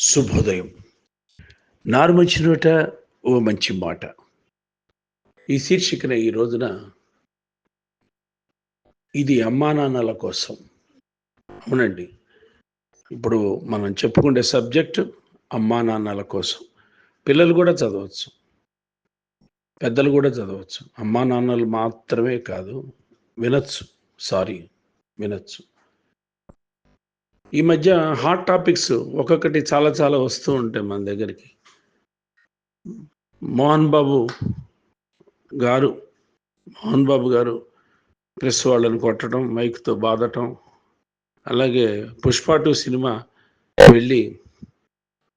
శుభోదయం. నారుమంచినోట ఓ మంచి మాట. ఈ శీర్షికన ఈ రోజున ఇది అమ్మా నాన్నల కోసం. అవునండి. ఇప్పుడు మనం చెప్పుకునే సబ్జెక్టు అమ్మా నాన్నల కోసం. పిల్లలు కూడా చదవచ్చు. పెద్దలు కూడా చదవచ్చు. అమ్మా నాన్నలు మాత్రమే కాదు వినొచ్చు. సారీ వినొచ్చు. ఈ మధ్య హాట్ టాపిక్స్ ఒక్కొక్కటి చాలా చాలా వస్తూ ఉంటాయి మన దగ్గరికి. మోహన్ బాబు గారు మోహన్ బాబు గారు ప్రెస్ వాళ్ళని కొట్టడం మైక్తో బాధటం అలాగే పుష్ప టూ సినిమా వెళ్ళి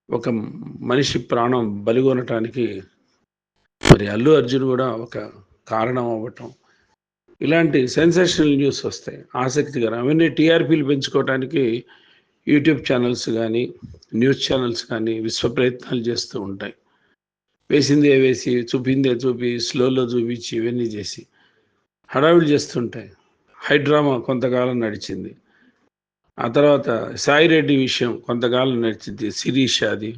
ఒక మనిషి ప్రాణం బలిగొనటానికి మరి అల్లు అర్జున్ కూడా ఒక కారణం అవ్వటం. ఇలాంటి సెన్సేషనల్ న్యూస్ వస్తాయి. ఆసక్తికరం. అవన్నీ టీఆర్పీలు పెంచుకోవడానికి యూట్యూబ్ ఛానల్స్ కానీ న్యూస్ ఛానల్స్ కానీ విశ్వ ప్రయత్నాలు చేస్తూ ఉంటాయి. వేసిందే వేసి చూపిందే చూపి స్లోలో చూపించి ఇవన్నీ చేసి హడావిడి చేస్తుంటాయి. హైడ్రామా కొంతకాలం నడిచింది. ఆ తర్వాత సాయిరెడ్డి విషయం కొంతకాలం నడిచింది. శిరీష్ అది.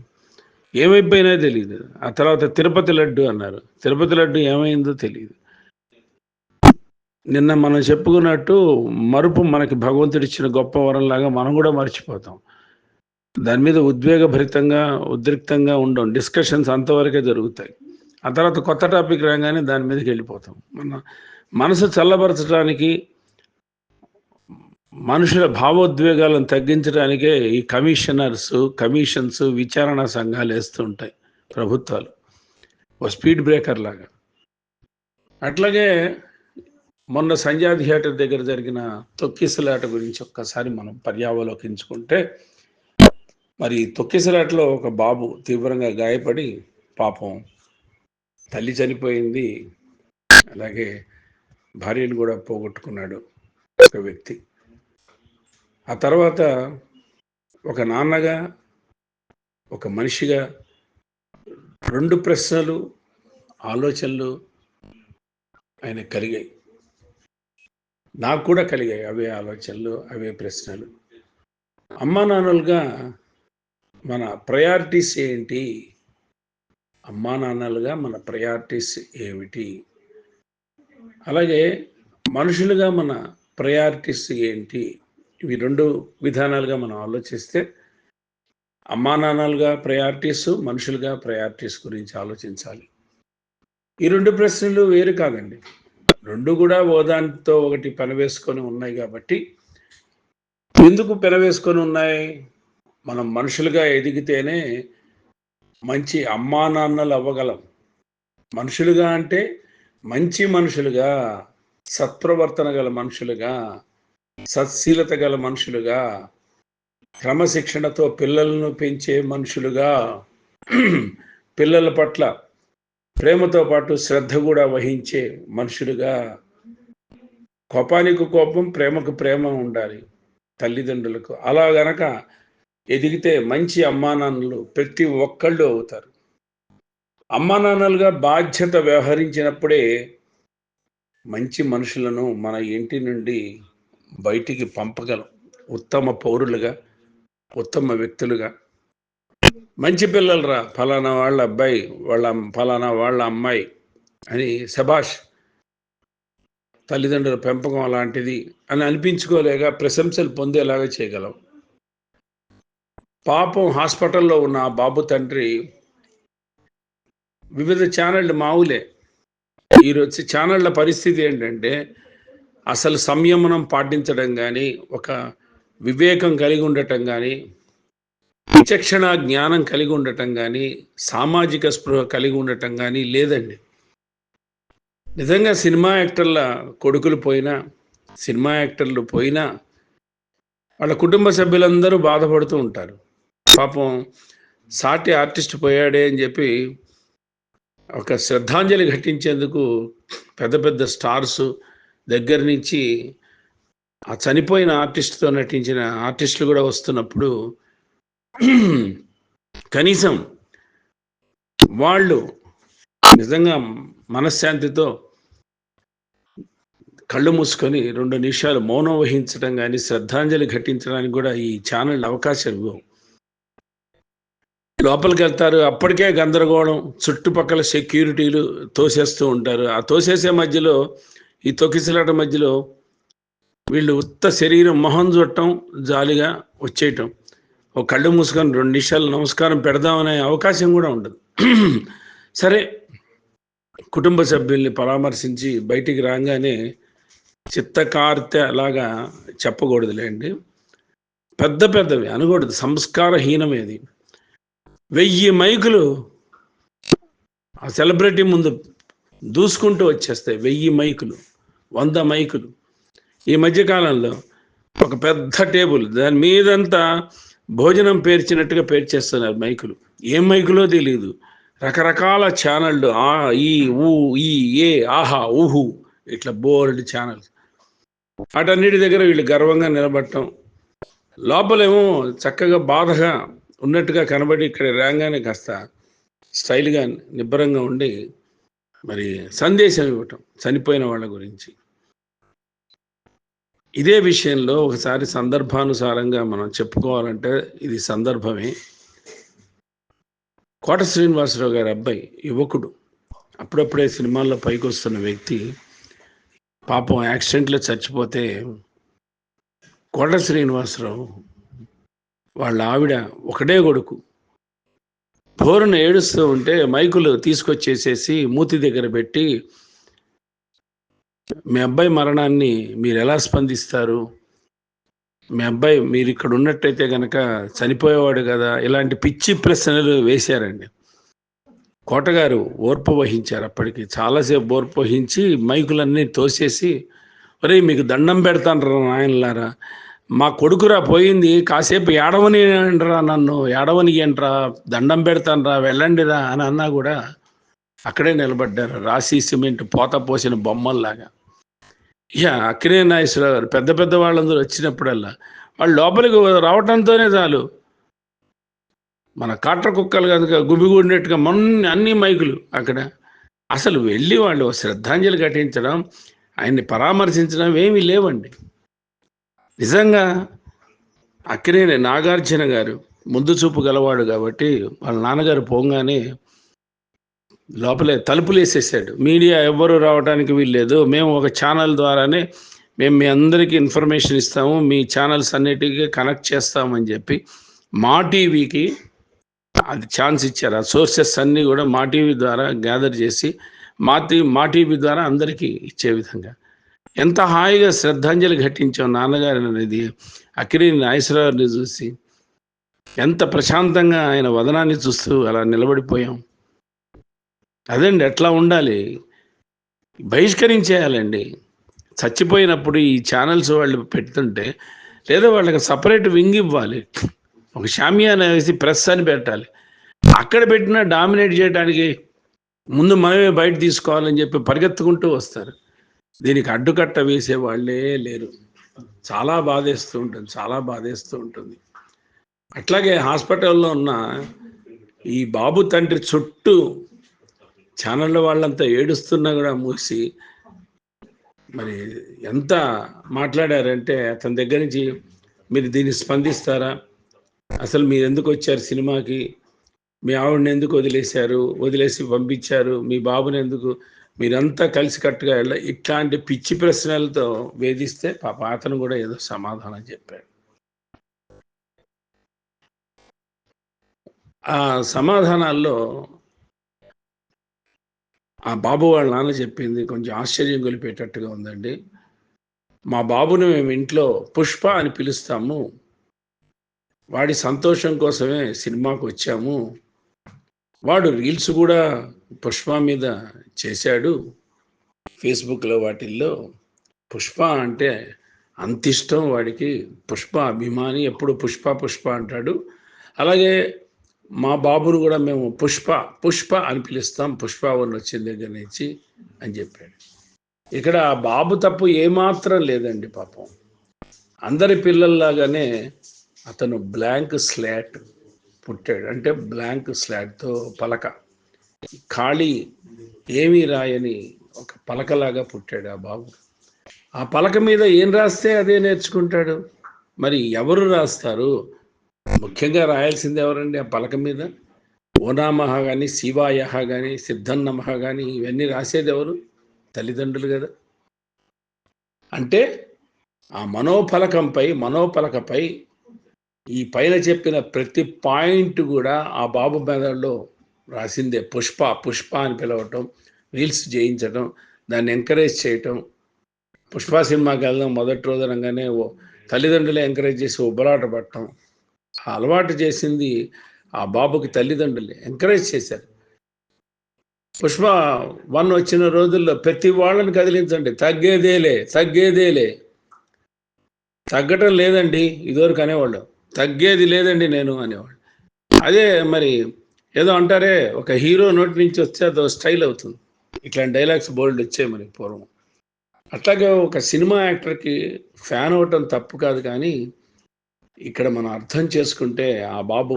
ఏమైపోయినా తెలియదు ఆ తర్వాత తిరుపతి లడ్డు అన్నారు. తిరుపతి లడ్డు ఏమైందో తెలియదు నిన్న మనం చెప్పుకున్నట్టు మరుపు మనకి భగవంతుడు ఇచ్చిన గొప్ప వరంలాగా మనం కూడా మర్చిపోతాం. దాని మీద ఉద్వేగభరితంగా ఉద్రిక్తంగా ఉండం డిస్కషన్స్ అంతవరకే జరుగుతాయి. ఆ తర్వాత కొత్త టాపిక్ రాగానే దాని మీదకి వెళ్ళిపోతాం. మన మనసు చల్లబరచడానికి మనుషుల భావోద్వేగాలను తగ్గించడానికే ఈ కమిషనర్స్ కమిషన్స్ విచారణ సంఘాలు వేస్తూ ఉంటాయి ప్రభుత్వాలు. ఓ స్పీడ్ బ్రేకర్ లాగా. అట్లాగే మొన్న సంజా థియేటర్ దగ్గర జరిగిన తొక్కిసలాట గురించి ఒక్కసారి మనం పర్యావలోకించుకుంటే మరి తొక్కిసలాటలో ఒక బాబు తీవ్రంగా గాయపడి పాపం తల్లి చనిపోయింది. అలాగే భార్యను కూడా పోగొట్టుకున్నాడు ఒక వ్యక్తి. ఆ తర్వాత ఒక నాన్నగా ఒక మనిషిగా రెండు ప్రశ్నలు ఆలోచనలు ఆయన కలిగాయి. నాకు కూడా కలిగాయి అవే ఆలోచనలు అవే ప్రశ్నలు. అమ్మా నాన్నలుగా మన ప్రయారిటీస్ ఏంటి? అమ్మా నాన్నలుగా మన ప్రయారిటీస్ ఏమిటి? అలాగే మనుషులుగా మన ప్రయారిటీస్ ఏంటి? ఇవి రెండు విధానాలుగా మనం ఆలోచిస్తే అమ్మా నాన్నలుగా ప్రయారిటీస్ మనుషులుగా ప్రయారిటీస్ గురించి ఆలోచించాలి. ఈ రెండు ప్రశ్నలు వేరు కాదండి. రెండు కూడా ఓదానితో ఒకటి పెనవేసుకొని ఉన్నాయి కాబట్టి. ఎందుకు పెనవేసుకొని ఉన్నాయి? మనం మనుషులుగా ఎదిగితేనే మంచి అమ్మా నాన్నలు అవ్వగలం. మనుషులుగా అంటే మంచి మనుషులుగా సత్ప్రవర్తన గల మనుషులుగా సత్శీలత గల మనుషులుగా క్రమశిక్షణతో పిల్లలను పెంచే మనుషులుగా పిల్లల పట్ల ప్రేమతో పాటు శ్రద్ధ కూడా వహించే మనుషులుగా కోపానికి కోపం ప్రేమకు ప్రేమ ఉండాలి తల్లిదండ్రులకు. అలా గనక ఎదిగితే మంచి అమ్మానాన్నలు ప్రతి ఒక్కళ్ళు అవుతారు. అమ్మానాన్నలుగా బాధ్యత వ్యవహరించినప్పుడే మంచి మనుషులను మన ఇంటి నుండి బయటికి పంపగలం. ఉత్తమ పౌరులుగా ఉత్తమ వ్యక్తులుగా. మంచి పిల్లలు రా ఫలానా వాళ్ళ అబ్బాయి వాళ్ళ ఫలానా వాళ్ళ అమ్మాయి అని శభాష్ తల్లిదండ్రుల పెంపకం అలాంటిది అని అనిపించుకోలేక ప్రశంసలు పొందేలాగా చేయగలం. పాపం హాస్పిటల్లో ఉన్న ఆ బాబు తండ్రి వివిధ ఛానళ్ళు మావులే. ఈరోజు ఛానళ్ళ పరిస్థితి ఏంటంటే అసలు సంయమనం పాటించడం కానీ ఒక వివేకం కలిగి ఉండటం కానీ విచక్షణ జ్ఞానం కలిగి ఉండటం కానీ సామాజిక స్పృహ కలిగి ఉండటం కానీ లేదండి. నిజంగా సినిమా యాక్టర్ల కొడుకులు పోయినా సినిమా యాక్టర్లు పోయినా వాళ్ళ కుటుంబ సభ్యులందరూ బాధపడుతూ ఉంటారు. పాపం సాటి ఆర్టిస్ట్ పోయాడే అని చెప్పి ఒక శ్రద్ధాంజలి ఘటించేందుకు పెద్ద పెద్ద స్టార్స్ దగ్గర నుంచి ఆ చనిపోయిన ఆర్టిస్ట్తో నటించిన ఆర్టిస్టులు కూడా వస్తున్నప్పుడు కనీసం వాళ్ళు నిజంగా మనశ్శాంతితో కళ్ళు మూసుకొని రెండు నిమిషాలు మౌనం వహించడం కానీ శ్రద్ధాంజలి ఘటించడానికి కూడా ఈ ఛానల్ అవకాశం ఇవ్వవు లోపలికి వెళ్తారు. అప్పటికే గందరగోళం చుట్టుపక్కల సెక్యూరిటీలు తోసేస్తూ ఉంటారు. ఆ తోసేసే మధ్యలో ఈ తొక్కిసలాట మధ్యలో వీళ్ళు ఉత్త శరీరం మొహం చుట్టం జాలిగా వచ్చేయటం. ఒక కళ్ళు మూసుకొని రెండు నిమిషాలు నమస్కారం పెడదామనే అవకాశం కూడా ఉండదు. సరే కుటుంబ సభ్యుల్ని పరామర్శించి బయటికి రాగానే చిత్తకార్తె అలాగా చెప్పకూడదులేండి. పెద్ద పెద్దవి అనకూడదు సంస్కారహీనమేది. వెయ్యి మైకులు ఆ సెలబ్రిటీ ముందు దూసుకుంటూ వచ్చేస్తాయి వెయ్యి మైకులు వంద మైకులు. ఈ మధ్యకాలంలో ఒక పెద్ద టేబుల్ దాని మీదంతా భోజనం పేర్చినట్టుగా పేర్చేస్తున్నారు మైకులు. ఏం మైకులో తెలియదు రకరకాల ఛానళ్ళు ఆ ఈ ఊ ఈ ఏ ఆహా ఊహు ఇట్లా బోర్డ్ ఛానల్స్. వాటన్నిటి దగ్గర వీళ్ళు గర్వంగా నిలబడటం. లోపలేమో చక్కగా బాధగా ఉన్నట్టుగా కనబడి ఇక్కడ రాగానే కాస్త స్టైల్గా నిబ్బరంగా ఉండి మరి సందేశం ఇవ్వటం చనిపోయిన వాళ్ళ గురించి. ఇదే విషయంలో ఒకసారి సందర్భానుసారంగా మనం చెప్పుకోవాలంటే ఇది సందర్భమే. కోట శ్రీనివాసరావు గారి అబ్బాయి యువకుడు. అప్పుడప్పుడే సినిమాల్లో పైకి వస్తున్న వ్యక్తి పాపం యాక్సిడెంట్లో చచ్చిపోతే కోట శ్రీనివాసరావు వాళ్ళ ఆవిడ ఒకటే కొడుకు. బోరున ఏడుస్తూ ఉంటే మైకులు తీసుకొచ్చేసేసి మూతి దగ్గర పెట్టి మీ అబ్బాయి మరణాన్ని మీరు ఎలా స్పందిస్తారు? మీ అబ్బాయి మీరు ఇక్కడ ఉన్నట్టయితే కనుక చనిపోయేవాడు కదా ఇలాంటి పిచ్చి ప్రశ్నలు వేశారండి. కోటగారు ఓర్పు వహించారు అప్పటికి. చాలాసేపు ఓర్పు వహించి మైకులన్నీ తోసేసి ఒరే మీకు దండం పెడతాను నాయనలారా? మా కొడుకురా పోయింది కాసేపు ఏడవని రా నన్ను ఏడవని ఏంట్రా దండం పెడతానురా వెళ్ళండిరా అని అన్నా కూడా అక్కడే నిలబడ్డారు. రాశి సిమెంట్ పోత పోసిన బొమ్మల్లాగా. యా అక్కినే నాగేశ్వరరావు గారు. పెద్ద పెద్ద వాళ్ళందరూ వచ్చినప్పుడల్లా వాళ్ళు లోపలికి రావటంతోనే చాలు. మన కాట్ర కుక్కలు కనుక గుమిగూడినట్టుగా మొన్న అన్ని మైకులు అక్కడ. అసలు వెళ్ళి వాళ్ళు శ్రద్ధాంజలి ఘటించడం ఆయన్ని పరామర్శించడం ఏమీ లేవండి. నిజంగా అక్కినేని నాగార్జున గారు ముందు చూపు గలవాడు కాబట్టి వాళ్ళ నాన్నగారు పోగానే లోపలే తలుపులు వేసేసాడు మీడియా ఎవ్వరూ రావడానికి వీల్లేదు. మేము ఒక ఛానల్ ద్వారానే మేము మీ అందరికీ ఇన్ఫర్మేషన్ ఇస్తాము. మీ ఛానల్స్ అన్నిటికీ కనెక్ట్ చేస్తామని చెప్పి మా టీవీకి అది ఛాన్స్ ఇచ్చారు. ఆ సోర్సెస్ అన్నీ కూడా మా టీవీ ద్వారా గ్యాదర్ చేసి మా టీ మా టీవీ ద్వారా అందరికీ ఇచ్చే విధంగా. ఎంత హాయిగా శ్రద్ధాంజలి ఘటించాం నాన్నగారు అనేది అక్కినేని నాగేశ్వరరావుని చూసి ఎంత ప్రశాంతంగా ఆయన వదనాన్ని చూస్తూ అలా నిలబడిపోయాం. అదండి ఎట్లా ఉండాలి. బహిష్కరించేయాలండి. చచ్చిపోయినప్పుడు ఈ ఛానల్స్ వాళ్ళు పెడుతుంటే లేదా వాళ్ళకి సపరేట్ వింగ్ ఇవ్వాలి. ఒక షామియానా వేసి ప్రెస్ అని పెట్టాలి. అక్కడ పెట్టినా డామినేట్ చేయడానికి ముందు మనమే బయట తీసుకోవాలని చెప్పి పరిగెత్తుకుంటూ వస్తారు. దీనికి అడ్డుకట్ట వేసే వాళ్ళే లేరు. చాలా బాధేస్తూ ఉంటుంది చాలా బాధేస్తూ ఉంటుంది. అట్లాగే హాస్పిటల్లో ఉన్న ఈ బాబు తండ్రి చుట్టూ ఛానళ్ళ వాళ్ళంతా ఏడుస్తున్నా కూడా మూసి మరి ఎంత మాట్లాడారంటే అతని దగ్గర నుంచి మీరు దీన్ని స్పందిస్తారా? అసలు మీరు ఎందుకు వచ్చారు సినిమాకి? మీ ఆవిడని ఎందుకు వదిలేశారు? వదిలేసి పంపించారు? మీ బాబుని ఎందుకు? మీరంతా కలిసి కట్టుగా వెళ్ళ ఇట్లాంటి పిచ్చి ప్రశ్నలతో వేధిస్తే పాప అతను కూడా ఏదో సమాధానం చెప్పాడు. ఆ సమాధానాల్లో ఆ బాబు వాళ్ళ నాన్న చెప్పింది కొంచెం ఆశ్చర్యం గొలిపేటట్టుగా ఉందండి. మా బాబుని మేము ఇంట్లో పుష్ప అని పిలుస్తాము. వాడి సంతోషం కోసమే సినిమాకు వచ్చాము. వాడు రీల్స్ కూడా పుష్ప మీద చేశాడు. ఫేస్బుక్లో వాటిల్లో పుష్ప అంటే అంత ఇష్టం వాడికి. పుష్ప అభిమాని ఎప్పుడు పుష్ప పుష్ప అంటాడు. అలాగే మా బాబును కూడా మేము పుష్ప పుష్ప అని పిలుస్తాం. పుష్ప వచ్చిన దగ్గర నుంచి అని చెప్పాడు. ఇక్కడ ఆ బాబు తప్పు ఏమాత్రం లేదండి పాపం. అందరి పిల్లల్లాగానే అతను బ్లాంక్ స్లాట్ పుట్టాడు. అంటే బ్లాంక్ స్లాట్తో పలక. ఖాళీ ఏమీ రాయని ఒక పలకలాగా పుట్టాడు ఆ బాబు. ఆ పలక మీద ఏం రాస్తే అదే నేర్చుకుంటాడు? మరి ఎవరు రాస్తారు? ముఖ్యంగా రాయాల్సింది ఎవరండి? ఆ పలక మీద ఓనామహ కానీ శివాయ కానీ సిద్ధన్నమహ కానీ ఇవన్నీ రాసేది ఎవరు? తల్లిదండ్రులు కదా. అంటే ఆ మనోఫలకంపై మనోఫలకపై ఈ పైన చెప్పిన ప్రతి పాయింట్ కూడా ఆ బాబు మెదడులో రాసిందే. పుష్ప పుష్ప అని పిలవటం రీల్స్ చేయించడం దాన్ని ఎంకరేజ్ చేయటం. పుష్ప సినిమాకి వెళ్దాం మొదటి రోజు అనగానే ఓ తల్లిదండ్రులే ఎంకరేజ్ చేసి ఉబ్బలాట పడటం అలవాటు చేసింది ఆ బాబుకి తల్లిదండ్రులే. ఎంకరేజ్ చేశారు. పుష్ప వన్ వచ్చిన రోజుల్లో ప్రతి వాళ్ళని కదిలించండి. తగ్గేదేలే తగ్గేదేలే. తగ్గటం లేదండి ఇదివరకు అనేవాళ్ళు. తగ్గేది లేదండి నేను అనేవాళ్ళు. అదే మరి ఏదో అంటారే ఒక హీరో నోటి నుంచి వస్తే అదో స్టైల్ అవుతుంది. ఇట్లాంటి డైలాగ్స్ బోల్డ్ వచ్చాయి మరి పూర్వం. అట్లాగే ఒక సినిమా యాక్టర్కి ఫ్యాన్ అవ్వటం తప్పు కాదు కానీ ఇక్కడ మనం అర్థం చేసుకుంటే ఆ బాబు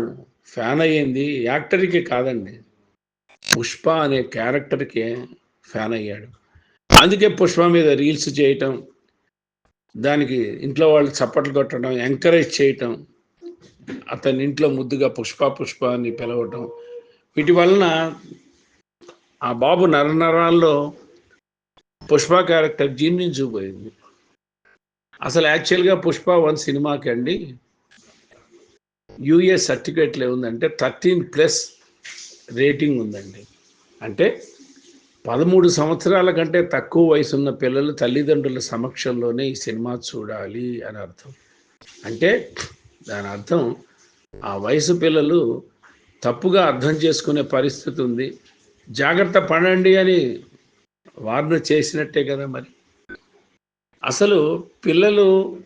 ఫ్యాన్ అయ్యింది. యాక్టర్కి కాదండి. పుష్ప అనే క్యారెక్టర్కి ఫ్యాన్ అయ్యాడు. అందుకే పుష్ప మీద రీల్స్ చేయటం దానికి ఇంట్లో వాళ్ళు చప్పట్లు కొట్టడం ఎంకరేజ్ చేయటం అతని ఇంట్లో ముద్దుగా పుష్ప పుష్ప అని పిలవటం వీటి వలన ఆ బాబు నరనరాల్లో పుష్ప క్యారెక్టర్ జీర్ణించుకుపోయింది అసలు యాక్చువల్గా పుష్ప వన్ సినిమాకి అండి యూఏ సర్టిఫికేట్లు ఏముందంటే థర్టీన్ ప్లస్ రేటింగ్ ఉందండి. అంటే పదమూడు సంవత్సరాల కంటే తక్కువ వయసు ఉన్న పిల్లలు తల్లిదండ్రుల సమక్షంలోనే ఈ సినిమా చూడాలి అని అర్థం. అంటే దాని అర్థం ఆ వయసు పిల్లలు తప్పుగా అర్థం చేసుకునే పరిస్థితి ఉంది. జాగ్రత్త పడండి అని వార్న చేసినట్టే కదా మరి. అసలు పిల్లలు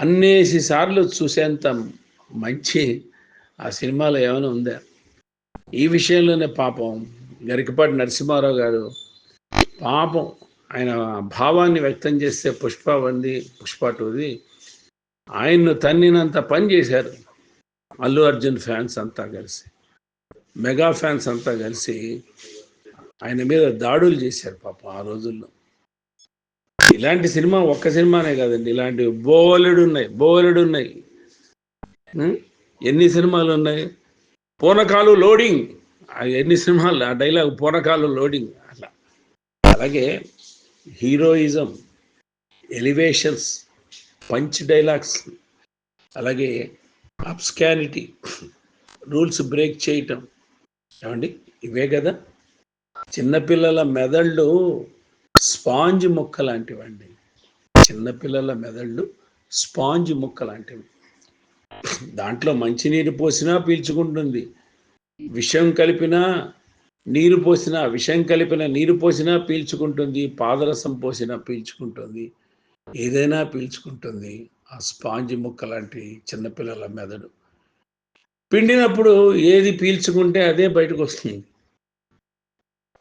అన్నేసి సార్లు చూసేంత మంచి ఆ సినిమాలో ఏమైనా ఉందా? ఈ విషయంలోనే పాపం గరికపాటి నరసింహారావు గారు పాపం ఆయన భావాన్ని వ్యక్తం చేస్తే పుష్ప వంది పుష్ప టూది. ఆయన్ను తన్నినంత పని చేశారు అల్లు అర్జున్ ఫ్యాన్స్ అంతా కలిసి. మెగా ఫ్యాన్స్ అంతా కలిసి ఆయన మీద దాడులు చేశారు పాపం ఆ రోజుల్లో. ఇలాంటి సినిమా ఒక్క సినిమానే కాదండి ఇలాంటి బోలెడు ఉన్నాయి బోలెడు ఉన్నాయి ఎన్ని సినిమాలు ఉన్నాయి? పూనకాలు లోడింగ్. ఎన్ని సినిమాలు ఆ డైలాగ్ పూనకాలు లోడింగ్. అట్లా. అలాగే హీరోయిజం ఎలివేషన్స్ పంచ్ డైలాగ్స్ అలాగే అబ్స్కానిటీ రూల్స్ బ్రేక్ చేయటం. ఏమండి? ఇవే కదా. చిన్నపిల్లల మెదళ్ళు స్పాంజ్ ముక్క లాంటివండి చిన్నపిల్లల మెదళ్ళు స్పాంజ్ ముక్క లాంటివి దాంట్లో మంచినీరు పోసినా పీల్చుకుంటుంది. విషం కలిపినా నీరు పోసినా విషం కలిపిన నీరు పోసినా పీల్చుకుంటుంది. పాదరసం పోసినా పీల్చుకుంటుంది. ఏదైనా పీల్చుకుంటుంది. ఆ స్పాంజ్ ముక్క లాంటి చిన్నపిల్లల మెదడు. పిండినప్పుడు ఏది పీల్చుకుంటే అదే బయటకు వస్తుంది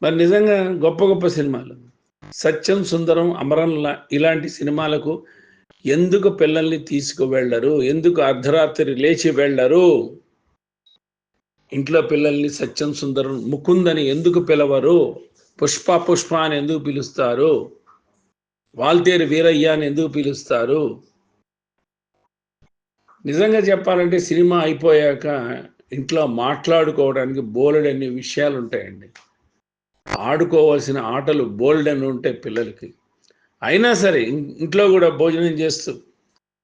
మరి నిజంగా గొప్ప గొప్ప సినిమాలు. సత్యం సుందరం అమరంలా ఇలాంటి సినిమాలకు ఎందుకు పిల్లల్ని తీసుకువెళ్ళరు? ఎందుకు అర్ధరాత్రి లేచి వెళ్ళరు? ఇంట్లో పిల్లల్ని సత్యం సుందరం ముకుందని ఎందుకు పిలవరు? పుష్ప పుష్ప అని ఎందుకు పిలుస్తారు? వాల్తేరు వీరయ్య అని ఎందుకు పిలుస్తారు? నిజంగా చెప్పాలంటే సినిమా అయిపోయాక ఇంట్లో మాట్లాడుకోవడానికి బోలెడన్ని విషయాలు ఉంటాయండి. ఆడుకోవాల్సిన ఆటలు బోల్డెన్ ఉంటాయి పిల్లలకి. అయినా సరే ఇంట్లో కూడా భోజనం చేస్తూ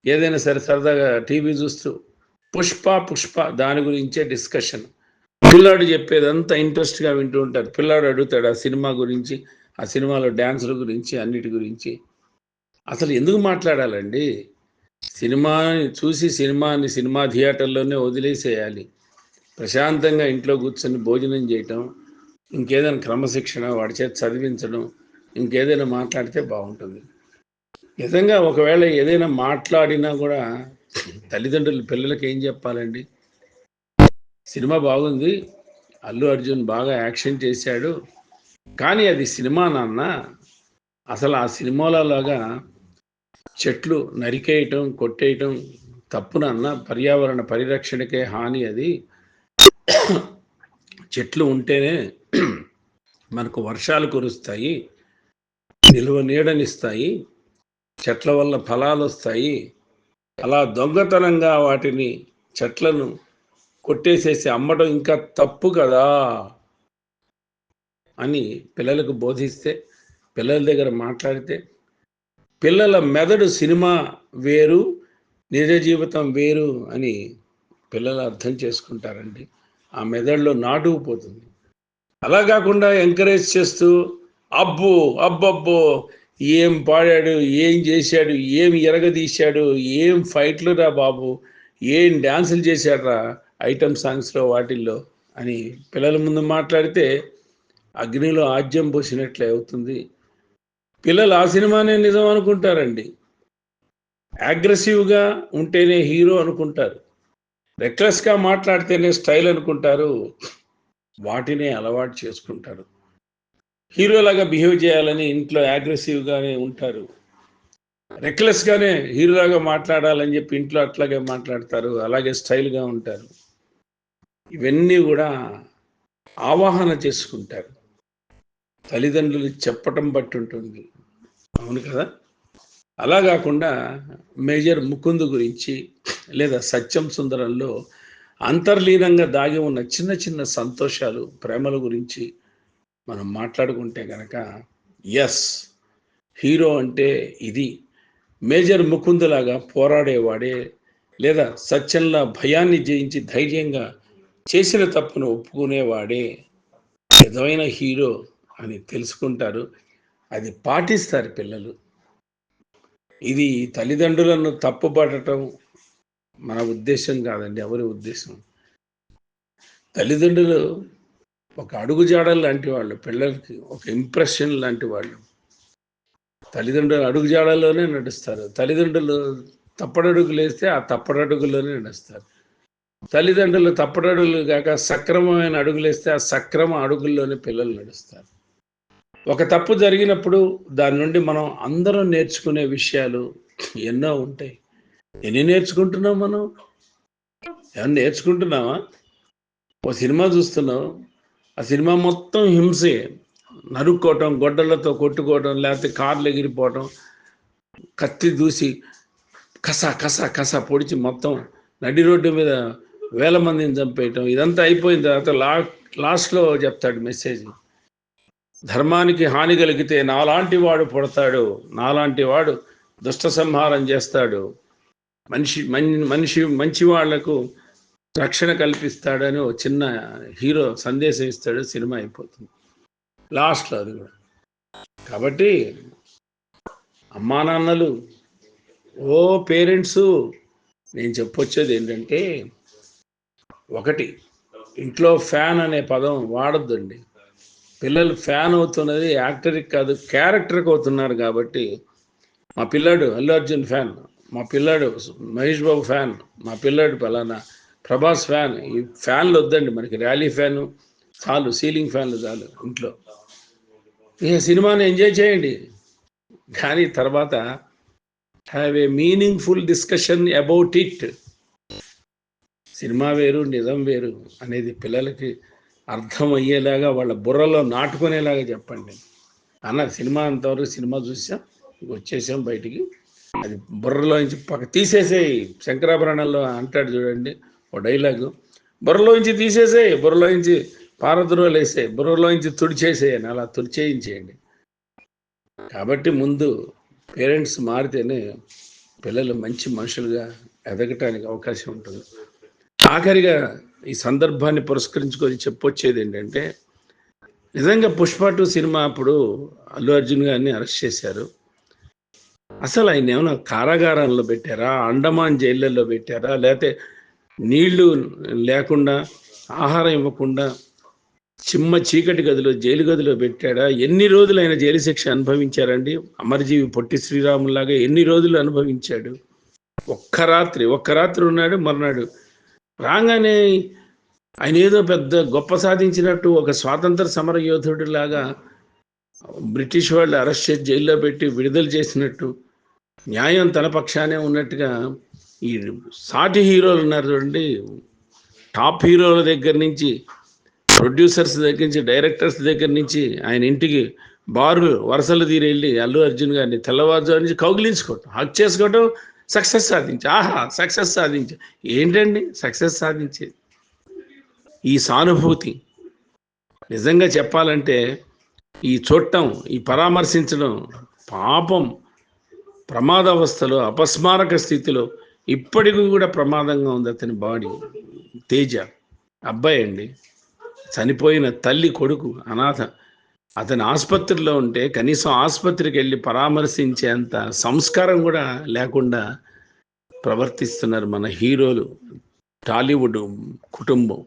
ఏదైనా సరే సరదాగా టీవీ చూస్తూ పుష్ప పుష్ప దాని గురించే డిస్కషన్. పిల్లాడు చెప్పేదంతా ఇంట్రెస్ట్గా వింటూ ఉంటారు. పిల్లాడు అడుగుతాడు ఆ సినిమా గురించి ఆ సినిమాలో డ్యాన్సుల గురించి అన్నిటి గురించి. అసలు ఎందుకు మాట్లాడాలండి? సినిమాని చూసి సినిమాని సినిమా థియేటర్లోనే వదిలేసేయాలి. ప్రశాంతంగా ఇంట్లో కూర్చొని భోజనం చేయటం ఇంకేదైనా క్రమశిక్షణ వాడి చేత చదివించడం ఇంకేదైనా మాట్లాడితే బాగుంటుంది. నిజంగా ఒకవేళ ఏదైనా మాట్లాడినా కూడా తల్లిదండ్రులు పిల్లలకి ఏం చెప్పాలండి? సినిమా బాగుంది. అల్లు అర్జున్ బాగా యాక్షన్ చేశాడు. కానీ అది సినిమా నాన్న. అసలు ఆ సినిమాలలాగా చెట్లు నరికేయటం కొట్టేయటం తప్పు నాన్న. పర్యావరణ పరిరక్షణకే హాని అది. చెట్లు ఉంటేనే మనకు వర్షాలు కురుస్తాయి. నిలువ నీడనిస్తాయి చెట్ల వల్ల ఫలాలు వస్తాయి అలా దొంగతనంగా వాటిని చెట్లను కొట్టేసేసి అమ్మడం ఇంకా తప్పు కదా? అని పిల్లలకు బోధిస్తే పిల్లల దగ్గర మాట్లాడితే పిల్లల మెదడు సినిమా వేరు నిజ జీవితం వేరు అని పిల్లలు అర్థం చేసుకుంటారండి. ఆ మెదడులో నాటుకుపోతుంది. అలా కాకుండా ఎంకరేజ్ చేస్తూ అబ్బో అబ్బబ్బో ఏం పాడాడు ఏం చేశాడు ఏం ఎరగదీశాడు ఏం ఫైట్లు రా బాబు ఏం డ్యాన్సులు చేశాడ్రా ఐటమ్ సాంగ్స్లో వాటిల్లో అని పిల్లల ముందు మాట్లాడితే అగ్నిలో ఆజ్యం పోసినట్లే అవుతుంది. పిల్లలు ఆ సినిమానే నిజం అనుకుంటారండి. అగ్రెసివ్గా ఉంటేనే హీరో అనుకుంటారు. రెక్లెస్గా మాట్లాడితేనే స్టైల్ అనుకుంటారు. వాటినే అలవాటు చేసుకుంటారు. హీరోలాగా బిహేవ్ చేయాలని ఇంట్లో అగ్రెసివ్గానే ఉంటారు. రెక్లెస్గానే హీరోలాగా మాట్లాడాలని చెప్పి ఇంట్లో అట్లాగే మాట్లాడతారు అలాగే స్టైల్గా ఉంటారు. ఇవన్నీ కూడా ఆవాహన చేసుకుంటారు. తల్లిదండ్రులు చెప్పటం బట్టి ఉంటుంది. అవును కదా? అలా కాకుండా మేజర్ ముకుందు గురించి లేదా సత్యం సుందరంలో అంతర్లీనంగా దాగి ఉన్న చిన్న చిన్న సంతోషాలు ప్రేమల గురించి మనం మాట్లాడుకుంటే కనుక ఎస్ హీరో అంటే ఇది. మేజర్ ముకుందులాగా పోరాడేవాడే లేదా సత్యంలా భయాన్ని జయించి ధైర్యంగా చేసిన తప్పును ఒప్పుకునేవాడే నిజమైన హీరో అని తెలుసుకుంటారు. అది పాటిస్తారు పిల్లలు. ఇది తల్లిదండ్రులను తప్పుపడటం మన ఉద్దేశం కాదండి ఎవరి ఉద్దేశం? తల్లిదండ్రులు ఒక అడుగుజాడలు లాంటి వాళ్ళు పిల్లలకి ఒక ఇంప్రెషన్ లాంటి వాళ్ళు. తల్లిదండ్రులు అడుగుజాడల్లోనే నడుస్తారు. తల్లిదండ్రులు తప్పడడుగులు వేస్తే ఆ తప్పడడుగుల్లోనే నడుస్తారు. తల్లిదండ్రులు తప్పడడుగులు కాక సక్రమమైన అడుగులేస్తే ఆ సక్రమ అడుగుల్లోనే పిల్లలు నడుస్తారు. ఒక తప్పు జరిగినప్పుడు దాని నుండి మనం అందరం నేర్చుకునే విషయాలు ఎన్నో ఉంటాయి. ఎన్ని నేర్చుకుంటున్నాం మనం? ఏమన్నా నేర్చుకుంటున్నావా? ఓ సినిమా చూస్తున్నావు? ఆ సినిమా మొత్తం హింసే. నరుక్కోవటం గొడ్డలతో కొట్టుకోవటం లేకపోతే కార్లు ఎగిరిపోవటం కత్తి దూసి కస కస కస పొడిచి మొత్తం నడి రోడ్డు మీద వేల మందిని చంపేయటం. ఇదంతా అయిపోయిన తర్వాత లా లాస్ట్లో చెప్తాడు మెసేజ్. ధర్మానికి హాని కలిగితే నాలాంటి వాడు పుడతాడు. నాలాంటి వాడు దుష్ట సంహారం చేస్తాడు. మనిషి మన్ మనిషి మంచి వాళ్ళకు రక్షణ కల్పిస్తాడని ఒక చిన్న హీరో సందేశం ఇస్తాడు సినిమా అయిపోతుంది. లాస్ట్లో అది కూడా. కాబట్టి అమ్మా నాన్నలు ఓ పేరెంట్స్ నేను చెప్పొచ్చేది ఏంటంటే ఒకటి ఇంట్లో ఫ్యాన్ అనే పదం వాడొద్దండి. పిల్లలు ఫ్యాన్ అవుతున్నది యాక్టర్కి కాదు క్యారెక్టర్కి అవుతున్నారు కాబట్టి మా పిల్లాడు అల్లు అర్జున్ ఫ్యాన్ మా పిల్లాడు మహేష్ బాబు ఫ్యాన్ మా పిల్లాడు పలానా ప్రభాస్ ఫ్యాన్ ఈ ఫ్యాన్లు వద్దండి. మనకి ర్యాలీ ఫ్యాను చాలు సీలింగ్ ఫ్యాన్లు చాలు ఇంట్లో. ఇక సినిమాని ఎంజాయ్ చేయండి. కానీ తర్వాత have a meaningful discussion about it cinema వేరు నిజం వేరు అనేది పిల్లలకి అర్థమయ్యేలాగా వాళ్ళ బుర్రలో నాటుకునేలాగా చెప్పండి. అన్న సినిమా అంతవరకు సినిమా చూసాం వచ్చేసాం బయటికి. అది బుర్రలో నుంచి పక్క తీసేసేయి. శంకరాభరణంలో అంటాడు చూడండి. ఓ డైలాగు. బుర్రలోంచి తీసేసేయి బుర్రలో నుంచి పారద్రోలు తుడిచేసేయని అలా తుడిచేయించేయండి. కాబట్టి ముందు పేరెంట్స్ మారితేనే పిల్లలు మంచి మనుషులుగా ఎదగటానికి అవకాశం ఉంటుంది. ఆఖరిగా ఈ సందర్భాన్ని పురస్కరించుకొని చెప్పొచ్చేది ఏంటంటే నిజంగా పుష్ప టూ సినిమా అప్పుడు అల్లు అర్జున్ గారిని అరెస్ట్ చేశారు. అసలు ఆయన ఏమైనా కారాగారంలో పెట్టారా? అండమాన్ జైళ్ళల్లో పెట్టారా? లేకపోతే నీళ్ళు లేకుండా ఆహారం ఇవ్వకుండా చిమ్మ చీకటి గదిలో జైలు గదిలో పెట్టాడా? ఎన్ని రోజులు ఆయన జైలు శిక్ష అనుభవించారండి? అమరజీవి పొట్టి శ్రీరాములాగా ఎన్ని రోజులు అనుభవించాడు? ఒక్క రాత్రి ఒక్క రాత్రి ఉన్నాడు మర్నాడు. రాగానే ఆయన ఏదో పెద్ద గొప్ప సాధించినట్టు ఒక స్వాతంత్ర సమర యోధుడిలాగా బ్రిటిష్ వాళ్ళు అరెస్ట్ చేసి జైల్లో పెట్టి విడుదల చేసినట్టు న్యాయం తన పక్షానే ఉన్నట్టుగా ఈ సాటి హీరోలు ఉన్నారు చూడండి. టాప్ హీరోల దగ్గర నుంచి ప్రొడ్యూసర్స్ దగ్గర నుంచి డైరెక్టర్స్ దగ్గర నుంచి ఆయన ఇంటికి బారులు వరుసలు తీరి వెళ్ళి అల్లు అర్జున్ గారిని తెల్లవారుజాము నుంచి కౌగిలించుకోవటం హక్ చేసుకోవటం సక్సెస్ సాధించి ఆహా సక్సెస్ సాధించి. ఏంటండి సక్సెస్ సాధించేది ఈ సానుభూతి. నిజంగా చెప్పాలంటే ఈ చూడటం ఈ పరామర్శించడం పాపం ప్రమాదావస్థలో అపస్మారక స్థితిలో ఇప్పటికి కూడా ప్రమాదంగా ఉంది అతని బాడీ. తేజ. అబ్బాయి అండి. చనిపోయిన తల్లి కొడుకు అనాథ. అతని ఆసుపత్రిలో ఉంటే కనీసం ఆసుపత్రికి వెళ్ళి పరామర్శించేంత సంస్కారం కూడా లేకుండా ప్రవర్తిస్తున్నారు మన హీరోలు. టాలీవుడ్ కుటుంబం.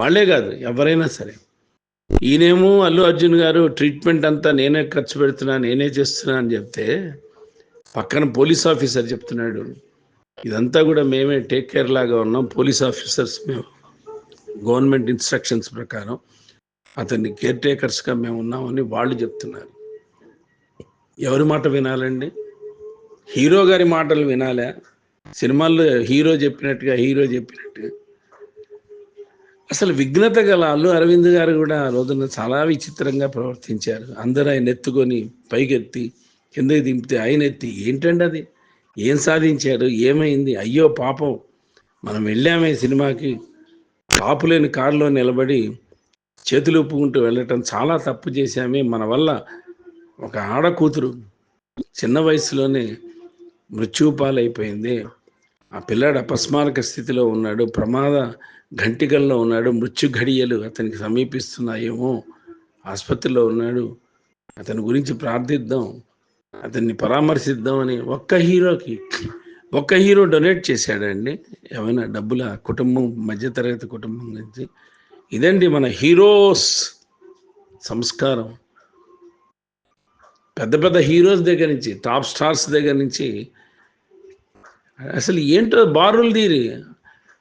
వాళ్ళే కాదు ఎవరైనా సరే. ఈయనేమో అల్లు అర్జున్ గారు ట్రీట్మెంట్ అంతా నేనే ఖర్చు పెడుతున్నా నేనే చేస్తున్నా అని చెప్తే పక్కన పోలీస్ ఆఫీసర్ చెప్తున్నాడు. ఇదంతా కూడా మేమే టేక్ కేర్ లాగా ఉన్నాం. పోలీస్ ఆఫీసర్స్ మేము గవర్నమెంట్ ఇన్స్ట్రక్షన్స్ ప్రకారం అతన్ని కేర్ టేకర్స్గా మేము ఉన్నామని వాళ్ళు చెప్తున్నారు. ఎవరి మాట వినాలండి? హీరో గారి మాటలు వినాలా? సినిమాల్లో హీరో చెప్పినట్టుగా హీరో చెప్పినట్టుగా అసలు విఘ్నత గల అల్లు అరవింద్ గారు కూడా ఆ రోజున చాలా విచిత్రంగా ప్రవర్తించారు. అందరూ ఆయన ఎత్తుకొని పైకెత్తి కిందకి దింపితే ఆయన ఎత్తి ఏంటండి అది? ఏం సాధించారు ఏమైంది? అయ్యో పాపం. మనం వెళ్ళామే సినిమాకి. కాపులేని కారులో నిలబడి చేతులు ఒప్పుకుంటూ వెళ్ళటం చాలా తప్పు చేశామే. మన వల్ల ఒక ఆడ కూతురు చిన్న వయసులోనే మృత్యుపాలైపోయింది ఆ పిల్లాడు అపస్మారక స్థితిలో ఉన్నాడు. ప్రమాద ఘంటికల్లో ఉన్నాడు. మృత్యు ఘడియలు అతనికి సమీపిస్తున్నాయేమో. ఆసుపత్రిలో ఉన్నాడు. అతని గురించి ప్రార్థిద్దాం. అతన్ని పరామర్శిద్దామని ఒక్క హీరోకి ఒక్క హీరో డొనేట్ చేశాడండి. ఏమైనా డబ్బుల కుటుంబం మధ్యతరగతి కుటుంబం నుంచి. ఇదండి మన హీరోస్ సంస్కారం. పెద్ద పెద్ద హీరోస్ దగ్గర నుంచి టాప్ స్టార్స్ దగ్గర నుంచి. అసలు ఏంటో బారులు తీరి.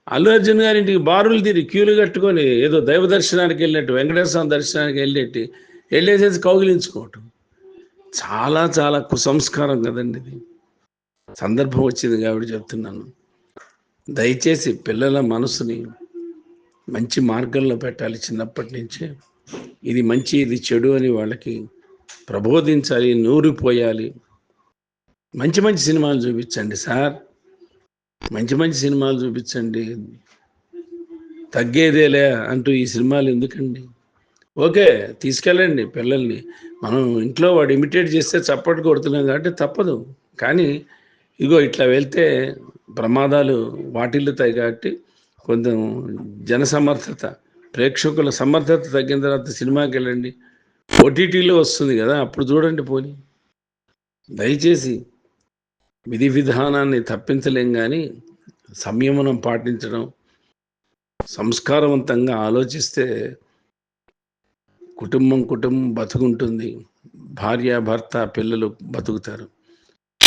అల్లు అర్జున్ గారింటికి బారులు తీరి క్యూలు కట్టుకొని ఏదో దైవ దర్శనానికి వెళ్ళినట్టు వెంకటేశ్వర దర్శనానికి వెళ్ళేటి వెళ్ళేసేసి కౌగిలించుకోవటం. చాలా చాలా కుసంస్కారం కదండి ఇది. సందర్భం వచ్చింది కాబట్టి చెప్తున్నాను. దయచేసి పిల్లల మనసుని మంచి మార్గంలో పెట్టాలి చిన్నప్పటి నుంచే. ఇది మంచి ఇది చెడు అని వాళ్ళకి ప్రబోధించాలి నూరిపోయాలి. మంచి మంచి సినిమాలు చూపించండి సార్. మంచి మంచి సినిమాలు చూపించండి. తగ్గేదేలే అంటూ ఈ సినిమాలు ఎందుకండి? ఓకే తీసుకెళ్ళండి పిల్లల్ని. మనం ఇంట్లో వాడు ఇమిటేట్ చేస్తే చప్పట్లు కొడుతున్నాం కాబట్టి తప్పదు. కానీ ఇగో ఇట్లా వెళ్తే ప్రమాదాలు వాటిల్లుతాయి కాబట్టి కొంచెం జన సమర్థత ప్రేక్షకుల సమర్థత తగ్గిన తర్వాత సినిమాకి వెళ్ళండి. ఓటీటీలో వస్తుంది కదా అప్పుడు చూడండి పోని. దయచేసి విధి విధానాన్ని తప్పించలేం కానీ సంయమనం పాటించడం సంస్కారవంతంగా ఆలోచిస్తే కుటుంబం కుటుంబం బతుకుంటుంది. భార్య భర్త పిల్లలు బతుకుతారు.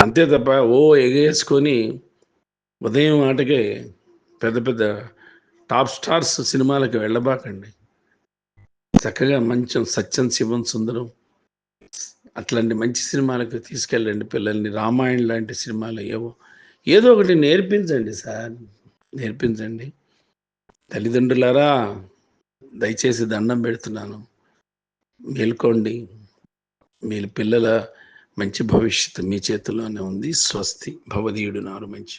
అంతే తప్ప ఓ ఎగేసుకొని ఉదయం ఆటకే పెద్ద పెద్ద టాప్ స్టార్స్ సినిమాలకు వెళ్ళబాకండి. చక్కగా మంచం సత్యం శివం సుందరం అట్లాంటి మంచి సినిమాలకు తీసుకెళ్ళండి పిల్లల్ని. రామాయణ లాంటి సినిమాలు ఏవో ఏదో ఒకటి నేర్పించండి సార్. నేర్పించండి. తల్లిదండ్రులారా దయచేసి దండం పెడుతున్నాను. మేల్కోండి. మీ పిల్లల మంచి భవిష్యత్తు మీ చేతిలోనే ఉంది. స్వస్తి. భవదీయుడు నారు మంచి